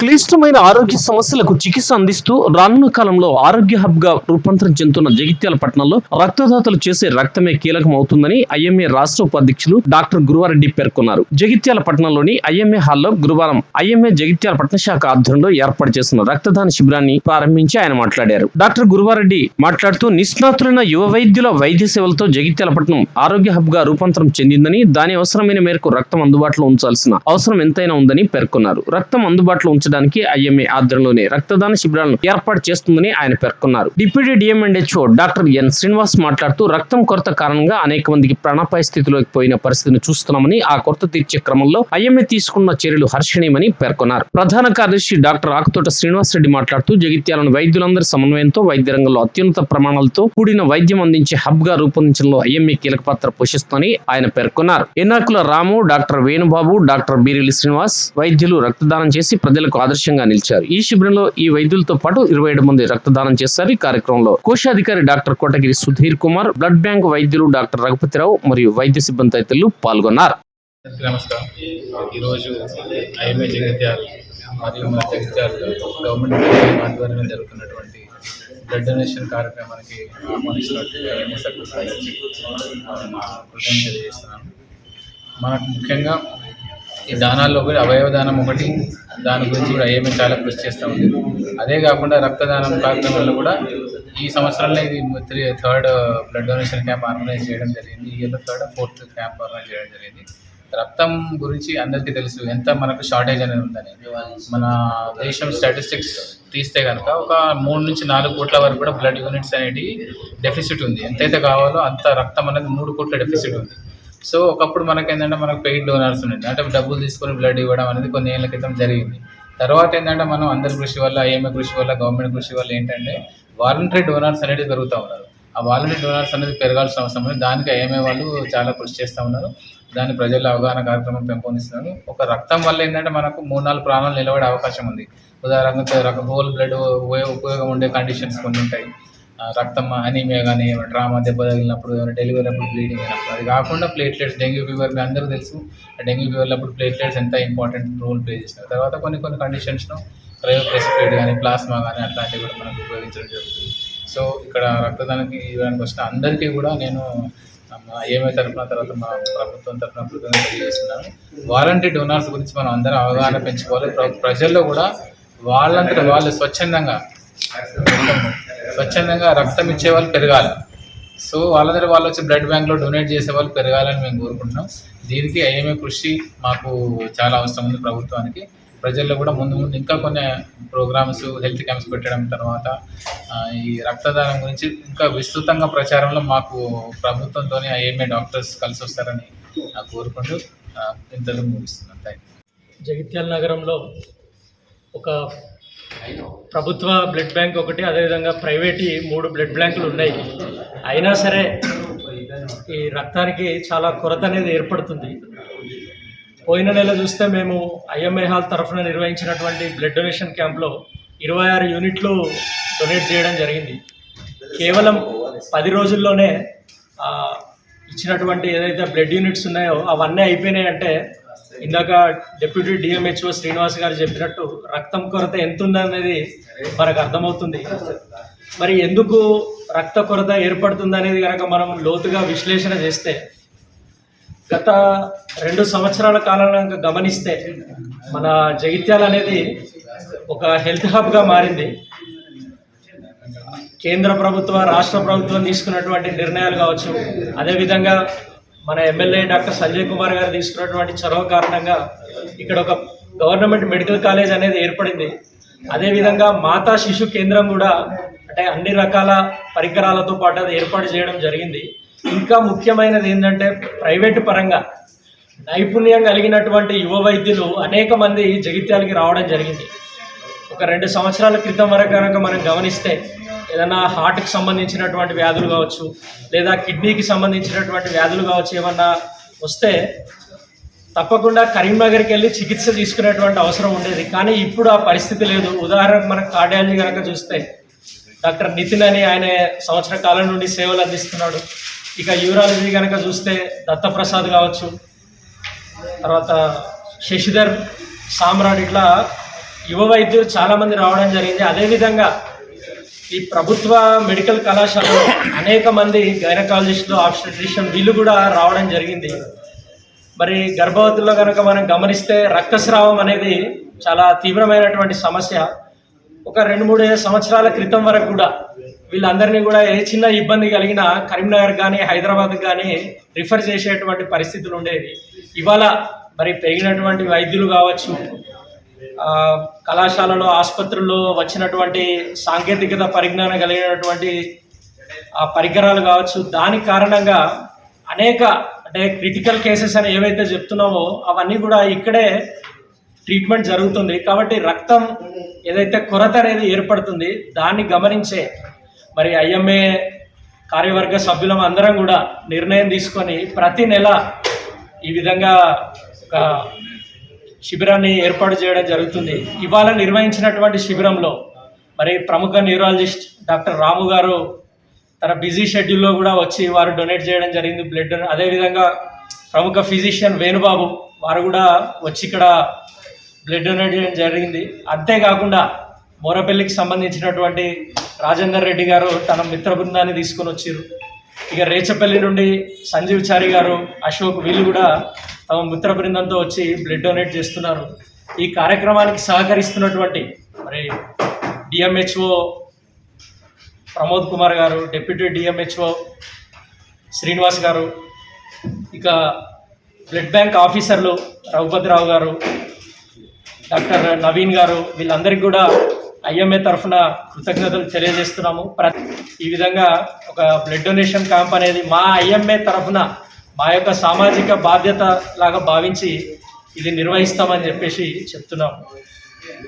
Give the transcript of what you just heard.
క్లిష్టమైన ఆరోగ్య సమస్యలకు చికిత్స అందిస్తూ రానున్న కాలంలో ఆరోగ్య హబ్గా రూపాంతరం చెందుతున్న జగిత్యాల పట్టణంలో రక్తదాతలు చేసే రక్తమే కీలకం అవుతుందని ఐఎంఏ రాష్ట్ర ఉపాధ్యక్షులు డాక్టర్ గురువారెడ్డి పేర్కొన్నారు. జగిత్యాల పట్టణంలోని ఐఎంఏ హాల్లో గురువారం ఐఎంఏ జగిత్యాల పట్టణ శాఖ ఆధ్వర్యంలో ఏర్పాటు చేసిన రక్తదాన శిబిరాన్ని ప్రారంభించి ఆయన మాట్లాడారు. డాక్టర్ గురువారెడ్డి మాట్లాడుతూ నిష్ణాతులైన యువ వైద్యుల వైద్య సేవలతో జగిత్యాల పట్టణం ఆరోగ్య హబ్గా రూపాంతరం చెందిందని దాని అవసరమైన మేరకు రక్తం అందుబాటులో ఉంచాల్సిన అవసరం ఎంతైనా ఉందని పేర్కొన్నారు. రక్తం అందుబాటులో ఉంచడానికి ఐఎంఏ ఆధ్వర్యంలోనే రక్తదాన శిబిరాలను ఏర్పాటు చేస్తుందని ఆయన పేర్కొన్నారు. Deputy DMHO doctor N Srinivas మాట్లాడుతూ రక్తం కొరత కారణంగా అనేక మందికి ప్రాణాపాయ స్థితిలోకి పోయిన పరిస్థితిని చూస్తున్నామని ఆ కొరత తీర్చే క్రమంలో ఐఎంఏ తీసుకున్న చర్యలు హర్షణీయమని పేర్కొన్నారు. ప్రధాన కార్యదర్శి డాక్టర్ ఆకుతోట శ్రీనివాస్ రెడ్డి మాట్లాడుతూ జగిత్యాలను వైద్యులందరి సమన్వయంతో వైద్య రంగంలో అత్యున్నత ప్రమాణాలతో కూడిన వైద్యం అందించే హబ్గా రూపొందించడంలో ఐఎంఏ కీలక పాత్ర పోషిస్తుందని ఆయన పేర్కొన్నారు. ఎన్నాకుల రాము డాక్టర్ వేణుబాబు డాక్టర్ బీరిలి శ్రీనివాస్ వైద్యులు రక్తదానం చేసి ప్రజలకు ఆదర్శంగా నిలిచారు. ఈ శిబిరంలో ఈ వైద్యులతో పాటు ఇరవై ఏడు మంది రక్తదానం చేశారు. ఈ కార్యక్రమంలో కోశాధికారి doctor Kotagiri Sudhir Kumar blood bank వైద్యులు డాక్టర్ రఘుపతిరావు మరియు వైద్య సిబ్బంది తదితరులు పాల్గొన్నారు. నమస్కారం. ఈరోజు ఐఎంఏ జగిత్యాల మరియు మన జగిత్యాల గవర్నమెంట్ ఆధ్వర్యంలో జరుగుతున్నటువంటి బ్లడ్ డొనేషన్ కార్యక్రమానికి ఆహ్వానిస్తున్నట్టు ఐఎంఏ తెలియజేస్తున్నాను మనకు ముఖ్యంగా ఈ దానాల్లో కూడా అవయవ దానం ఒకటి దాని గురించి కూడా ఐఎంఏ చాలా కృషి చేస్తూ ఉంది. అదే కాకుండా రక్తదానం కార్యక్రమంలో కూడా ఈ సంవత్సరంలో ఇది three third blood donation camp organise చేయడం జరిగింది. ఈ ఇయర్లో థర్డ్ ఫోర్త్ క్యాంప్ ఆర్గనైజ్ చేయడం జరిగింది. రక్తం గురించి అందరికీ తెలుసు ఎంత మనకు షార్టేజ్ అనేది ఉందని మన దేశం స్టాటిస్టిక్స్ తీస్తే కనుక ఒక మూడు నుంచి నాలుగు కోట్ల వరకు కూడా బ్లడ్ యూనిట్స్ అనేది డెఫిసిట్ ఉంది. ఎంతైతే కావాలో అంత రక్తం అనేది మూడు కోట్ల డెఫిసిట్ ఉంది. సో ఒకప్పుడు మనకు ఏంటంటే మనకు పెయిడ్ డోనర్స్ ఉండే అంటే డబ్బులు తీసుకొని బ్లడ్ ఇవ్వడం అనేది కొన్ని ఏళ్ళ క్రితం జరిగింది. తర్వాత ఏంటంటే మనం అందరి కృషి వల్ల ఐఎంఏ కృషి వల్ల గవర్నమెంట్ కృషి వల్ల ఏంటంటే వాలంటరీ డోనర్స్ అనేది పెరుగుతూ ఉన్నారు. ఆ వాలంటరీ డోనర్స్ అనేది పెరగాల్సిన అవసరం ఉంది. దానికి ఐఎంఏ వాళ్ళు చాలా కృషి చేస్తూ ఉన్నారు. దాన్ని ప్రజల అవగాహన కార్యక్రమం పెంపొందిస్తున్నారు. ఒక రక్తం వల్ల ఏంటంటే మనకు మూడు నాలుగు ప్రాణాలు నిలబడే అవకాశం ఉంది. ఉదాహరణకు హోల్ బ్లడ్ ఉపయోగం ఉండే కండిషన్స్ కొన్ని ఉంటాయి. ఆ, రక్తం అనీమియా కానీ డ్రామా దెబ్బ తగిలినప్పుడు డెలివరీ అప్పుడు బ్లీడింగ్ అయినప్పుడు అది కాకుండా ప్లేట్లెట్స్ డెంగ్యూ ఫీవర్ మీ అందరూ తెలుసు. డెంగ్యూ ఫీవర్లో అప్పుడు ప్లేట్లెట్స్ ఎంత ఇంపార్టెంట్ రోల్ ప్లే చేసిన తర్వాత కొన్ని కొన్ని కండిషన్స్ను క్రయోప్రెసిపేట్ కానీ ప్లాస్మా కానీ అట్లాంటివి కూడా మనకు ఉపయోగించడం జరుగుతుంది. సో ఇక్కడ రక్తదానానికి ఇవ్వడానికి వచ్చిన అందరికీ కూడా నేను ఏమై తరఫున తర్వాత మా ప్రభుత్వం తరఫున కృతజ్ఞత తెలియజేస్తున్నాను. వాలంటీ డోనార్స్ గురించి మనం అందరం అవగాహన పెంచుకోవాలి. ప్ర- ప్రజల్లో కూడా వాళ్ళంతట వాళ్ళు స్వచ్ఛందంగా స్వచ్ఛందంగా రక్తం ఇచ్చే వాళ్ళు పెరగాలి. సో వాళ్ళందరూ వాళ్ళు వచ్చి బ్లడ్ బ్యాంక్లో డొనేట్ చేసే వాళ్ళు పెరగాలని మేము కోరుకుంటున్నాం. దీనికి ఐఎంఏ కృషి మాకు చాలా అవసరం ఉంది ప్రభుత్వానికి. ప్రజల్లో కూడా ముందు ముందు ఇంకా కొన్ని ప్రోగ్రామ్స్ హెల్త్ క్యాంప్స్ పెట్టడం తర్వాత ఈ రక్తదానం గురించి ఇంకా విస్తృతంగా ప్రచారంలో మాకు ప్రభుత్వంతోనే ఐఎంఏ డాక్టర్స్ కలిసి వస్తారని కోరుకుంటూ ఇంతలో ముగిస్తున్నాను థ్యాంక్ జగిత్యాల నగరంలో ఒక ప్రభుత్వ బ్లడ్ బ్యాంక్ ఒకటి అదేవిధంగా ప్రైవేట్ మూడు బ్లడ్ బ్యాంకులు ఉన్నాయి. అయినా సరే ఈ రక్తానికి చాలా కొరత అనేది ఏర్పడుతుంది. పోయిన నెల చూస్తే మేము ఐఎంఐ హాల్ తరఫున నిర్వహించినటువంటి బ్లడ్ డొనేషన్ క్యాంప్లో ఇరవై ఆరు యూనిట్లు డొనేట్ చేయడం జరిగింది. కేవలం పది రోజుల్లోనే ఇచ్చినటువంటి ఏదైతే బ్లడ్ యూనిట్స్ ఉన్నాయో అవన్నీ అయిపోయినాయి అంటే ఇందాక డిప్యూటీ డిఎంహెచ్ఓ శ్రీనివాస్ గారు చెప్పినట్టు రక్తం కొరత ఎంత ఉందనేది మనకు అర్థమవుతుంది. మరి ఎందుకు రక్త కొరత ఏర్పడుతుంది అనేది కనుక మనం లోతుగా విశ్లేషణ చేస్తే గత రెండు సంవత్సరాల కాలంలో గమనిస్తే మన జగిత్యాల అనేది ఒక హెల్త్ హబ్గా మారింది. కేంద్ర ప్రభుత్వ రాష్ట్ర ప్రభుత్వం తీసుకున్నటువంటి నిర్ణయాలు కావచ్చు అదేవిధంగా మన ఎమ్మెల్యే డాక్టర్ సంజయ్ కుమార్ గారు తీసుకున్నటువంటి చొరవ కారణంగా ఇక్కడ ఒక గవర్నమెంట్ మెడికల్ కాలేజ్ అనేది ఏర్పడింది. అదేవిధంగా మాతా శిశు కేంద్రం కూడా అంటే అన్ని రకాల పరికరాలతో పాటు అది ఏర్పాటు చేయడం జరిగింది. ఇంకా ముఖ్యమైనది ఏంటంటే ప్రైవేటు పరంగా నైపుణ్యం కలిగినటువంటి యువ వైద్యులు అనేక మంది జగిత్యాలకి రావడం జరిగింది. ఒక రెండు సంవత్సరాల క్రితం వరకు కనుక మనం గమనిస్తే ఏదైనా హార్ట్కి సంబంధించినటువంటి వ్యాధులు కావచ్చు లేదా కిడ్నీకి సంబంధించినటువంటి వ్యాధులు కావచ్చు ఏమన్నా వస్తే తప్పకుండా కరీంనగర్కి వెళ్ళి చికిత్స తీసుకునేటువంటి అవసరం ఉండేది. కానీ ఇప్పుడు ఆ పరిస్థితి లేదు. ఉదాహరణకు మనకు కార్డియాలజీ కనుక చూస్తే డాక్టర్ నితిన్ అని ఆయన సంవత్సర కాలం నుండి సేవలు అందిస్తున్నాడు. ఇక యూరాలజీ కనుక చూస్తే దత్తప్రసాద్ కావచ్చు తర్వాత శశిధర్ సామ్రాట్ ఇట్లా యువ వైద్యులు చాలామంది రావడం జరిగింది. అదేవిధంగా ఈ ప్రభుత్వ మెడికల్ కళాశాలలో అనేక మంది గైనకాలజిస్టులు ఆబ్స్టెట్రిషియన్ వీళ్ళు కూడా రావడం జరిగింది. మరి గర్భవతుల్లో కనుక మనం గమనిస్తే రక్తస్రావం అనేది చాలా తీవ్రమైనటువంటి సమస్య. ఒక రెండు మూడు సంవత్సరాల క్రితం వరకు కూడా వీళ్ళందరినీ కూడా ఏ చిన్న ఇబ్బంది కలిగినా కరీంనగర్ కానీ హైదరాబాద్ కానీ రిఫర్ చేసేటువంటి పరిస్థితులు ఉండేవి. ఇవాళ మరి పెరిగినటువంటి వైద్యులు కావచ్చు కళాశాలలో ఆసుపత్రుల్లో వచ్చినటువంటి సాంకేతికత పరిజ్ఞానం కలిగినటువంటి ఆ పరికరాలు కావచ్చు దాని కారణంగా అనేక అంటే క్రిటికల్ కేసెస్ అని ఏవైతే చెప్తున్నామో అవన్నీ కూడా ఇక్కడే ట్రీట్మెంట్ జరుగుతుంది. కాబట్టి రక్తం ఏదైతే కొరత అనేది ఏర్పడుతుంది దాన్ని గమనించే మరి ఐఎంఏ కార్యవర్గ సభ్యులం అందరం కూడా నిర్ణయం తీసుకొని ప్రతి నెల ఈ విధంగా ఒక శిబిరాన్ని ఏర్పాటు చేయడం జరుగుతుంది. ఇవాళ నిర్వహించినటువంటి శిబిరంలో మరి ప్రముఖ న్యూరాలజిస్ట్ డాక్టర్ రాము గారు తన బిజీ షెడ్యూల్లో కూడా వచ్చి వారు డొనేట్ చేయడం జరిగింది. బ్లడ్ అదేవిధంగా ప్రముఖ ఫిజిషియన్ వేణుబాబు వారు కూడా వచ్చి ఇక్కడ బ్లడ్ డొనేట్ చేయడం జరిగింది. అంతేకాకుండా మోరపల్లికి సంబంధించినటువంటి రాజేందర్ రెడ్డి గారు తన మిత్ర బృందాన్ని తీసుకొని వచ్చారు. ఇక రేచపల్లి నుండి సంజీవ్ చారి గారు అశోక్ వీళ్ళు కూడా తమ మిత్ర బృందంతో వచ్చి బ్లడ్ డొనేట్ చేస్తున్నారు. ఈ కార్యక్రమానికి సహకరిస్తున్నటువంటి మరి డిఎంహెచ్ఓ ప్రమోద్ కుమార్ గారు డిప్యూటీ డిఎంహెచ్ఓ శ్రీనివాస్ గారు ఇక బ్లడ్ బ్యాంక్ ఆఫీసర్లు రఘుపతిరావు గారు డాక్టర్ నవీన్ గారు వీళ్ళందరికీ కూడా ఐఎంఏ తరఫున కృతజ్ఞతలు తెలియజేస్తున్నాము. ప్ర ఈ విధంగా ఒక బ్లడ్ డొనేషన్ క్యాంప్ అనేది మా ఐఎంఏ తరఫున మా యొక్క సామాజిక బాధ్యత లాగా భావించి ఇది నిర్వహిస్తామని చెప్పేసి చెప్తున్నాము.